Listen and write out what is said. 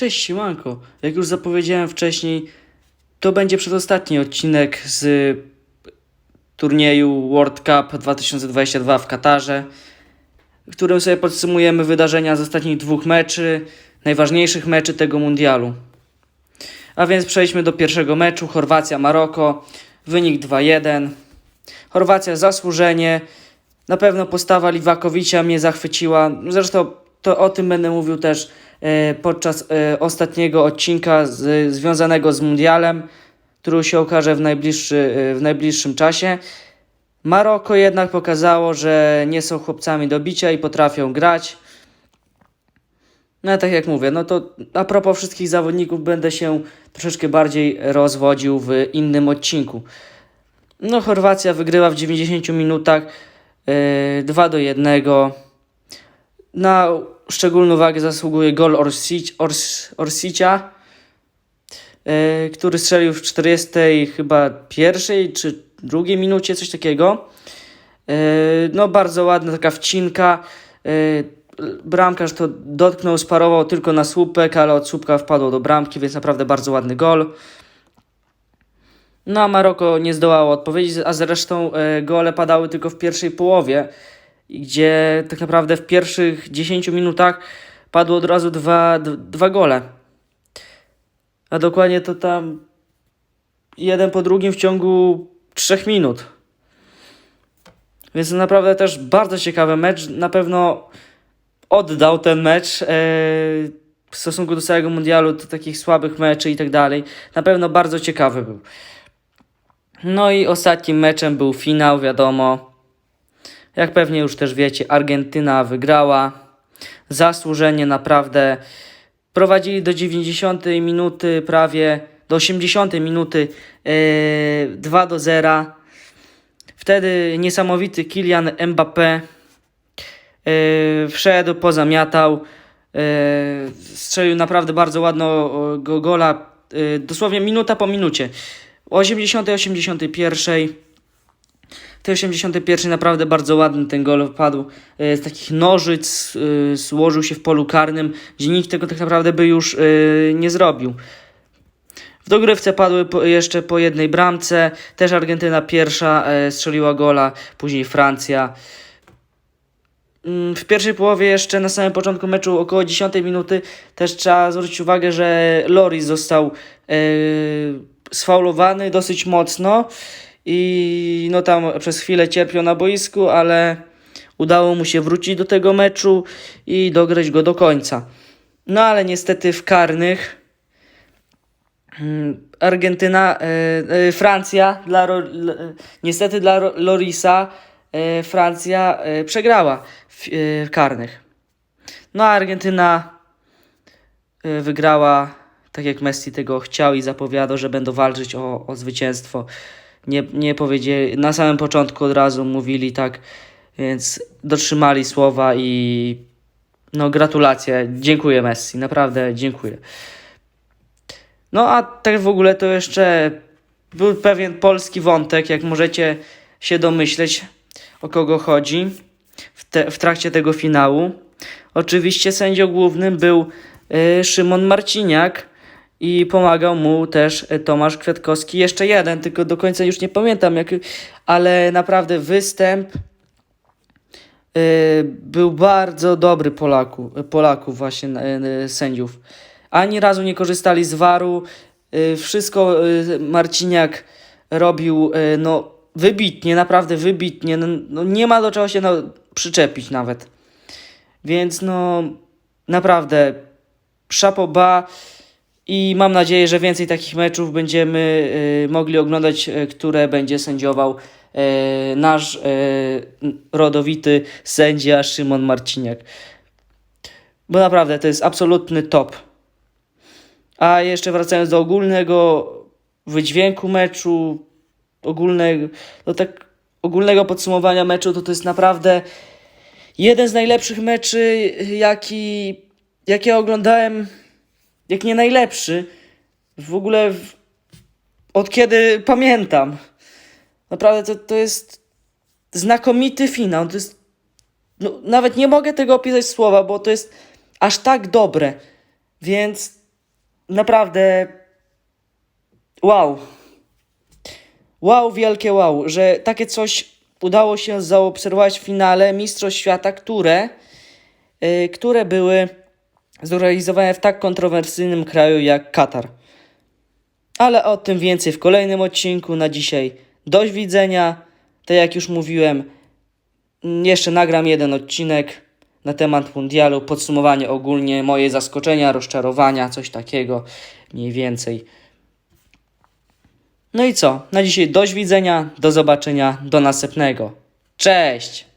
Cześć, siemanko. Jak już zapowiedziałem wcześniej, to będzie przedostatni odcinek z turnieju World Cup 2022 w Katarze, w którym sobie podsumujemy wydarzenia z ostatnich dwóch meczy, najważniejszych meczy tego mundialu. A więc przejdźmy do pierwszego meczu, Chorwacja-Maroko, wynik 2-1. Chorwacja zasłużenie, na pewno postawa Liwakowicza mnie zachwyciła, zresztą to o tym będę mówił też e, podczas e, ostatniego odcinka z, związanego z Mundialem, który się okaże w, najbliższy, e, w najbliższym czasie. Maroko jednak pokazało, że nie są chłopcami do bicia i potrafią grać. No tak jak mówię, no to a propos wszystkich zawodników będę się troszeczkę bardziej rozwodził w innym odcinku. No Chorwacja wygrywa w 90 minutach yy, 2 do 1. Na szczególną uwagę zasługuje gol Ors, Orsicia, yy, który strzelił w 40 chyba pierwszej czy drugiej minucie, coś takiego. Yy, no bardzo ładna taka wcinka. Yy, bramkarz to dotknął, sparował tylko na słupek, ale od słupka wpadło do bramki, więc naprawdę bardzo ładny gol. No a Maroko nie zdołało odpowiedzieć, a zresztą e, gole padały tylko w pierwszej połowie, gdzie tak naprawdę w pierwszych 10 minutach padło od razu dwa, dwa gole. A dokładnie to tam jeden po drugim w ciągu 3 minut. Więc naprawdę też bardzo ciekawy mecz. Na pewno oddał ten mecz e, w stosunku do całego mundialu, do takich słabych meczy i tak dalej. Na pewno bardzo ciekawy był. No i ostatnim meczem był finał, wiadomo. Jak pewnie już też wiecie, Argentyna wygrała. Zasłużenie naprawdę. Prowadzili do 90 minuty, prawie do 80 minuty e, 2 do 0. Wtedy niesamowity Kylian Mbappé e, wszedł, pozamiatał. e, strzelił naprawdę bardzo ładno go, gola, e, dosłownie minuta po minucie. O 80, 81. W tej 81 naprawdę bardzo ładny ten gol wpadł. E, Z takich nożyc e, złożył się w polu karnym, gdzie nikt tego tak naprawdę by już e, nie zrobił. W dogrywce padły jeszcze po jednej bramce. Też Argentyna pierwsza strzeliła gola, później Francja. Mm, W pierwszej połowie jeszcze na samym początku meczu około 10 minuty też trzeba zwrócić uwagę, że Loris został e, sfaulowany dosyć mocno i no tam przez chwilę cierpiał na boisku, ale udało mu się wrócić do tego meczu i dograć go do końca. No ale niestety w karnych mm, Argentyna, e, e, Francja, dla, e, niestety dla Lorisa Francja przegrała w, karnych. No a Argentyna wygrała tak jak Messi tego chciał i zapowiadał, że będą walczyć o, o zwycięstwo. Nie, nie powiedzieli, na samym początku od razu mówili tak, więc dotrzymali słowa i no gratulacje, dziękuję Messi, naprawdę dziękuję. No a tak w ogóle to jeszcze był pewien polski wątek, jak możecie się domyśleć, o kogo chodzi w, te, w trakcie tego finału. Oczywiście sędzią głównym był y, Szymon Marciniak i pomagał mu też y, Tomasz Kwiatkowski. Jeszcze jeden, tylko do końca już nie pamiętam, jak, ale naprawdę występ y, był bardzo dobry Polaku, Polaków właśnie sędziów. Ani razu nie korzystali z waru. Wszystko Marciniak robił no, wybitnie, naprawdę wybitnie. No, no, nie ma do czego się no, przyczepić nawet. Więc no naprawdę szapoba i mam nadzieję, że więcej takich meczów będziemy y, mogli oglądać, y, które będzie sędziował y, nasz rodowity sędzia Szymon Marciniak. Bo naprawdę to jest absolutny top. A jeszcze wracając do ogólnego wydźwięku meczu, ogólnego, do tak ogólnego podsumowania meczu, to to jest naprawdę jeden z najlepszych meczy, jaki, jakie oglądałem, jak nie najlepszy, w ogóle w, od kiedy pamiętam. Naprawdę to, to jest znakomity finał. To jest, no, nawet nie mogę tego opisać słowa, bo to jest aż tak dobre. Więc naprawdę wow. Wow, wielkie wow, że takie coś udało się zaobserwować w finale Mistrzostw Świata, które, y, które były zorganizowane w tak kontrowersyjnym kraju jak Katar. Ale o tym więcej w kolejnym odcinku. Na dzisiaj dość widzenia. Tak jak już mówiłem, jeszcze nagram jeden odcinek na temat mundialu, podsumowanie ogólnie, moje zaskoczenia, rozczarowania, coś takiego mniej więcej. No i co? Na dzisiaj dość widzenia, do zobaczenia, do następnego. Cześć!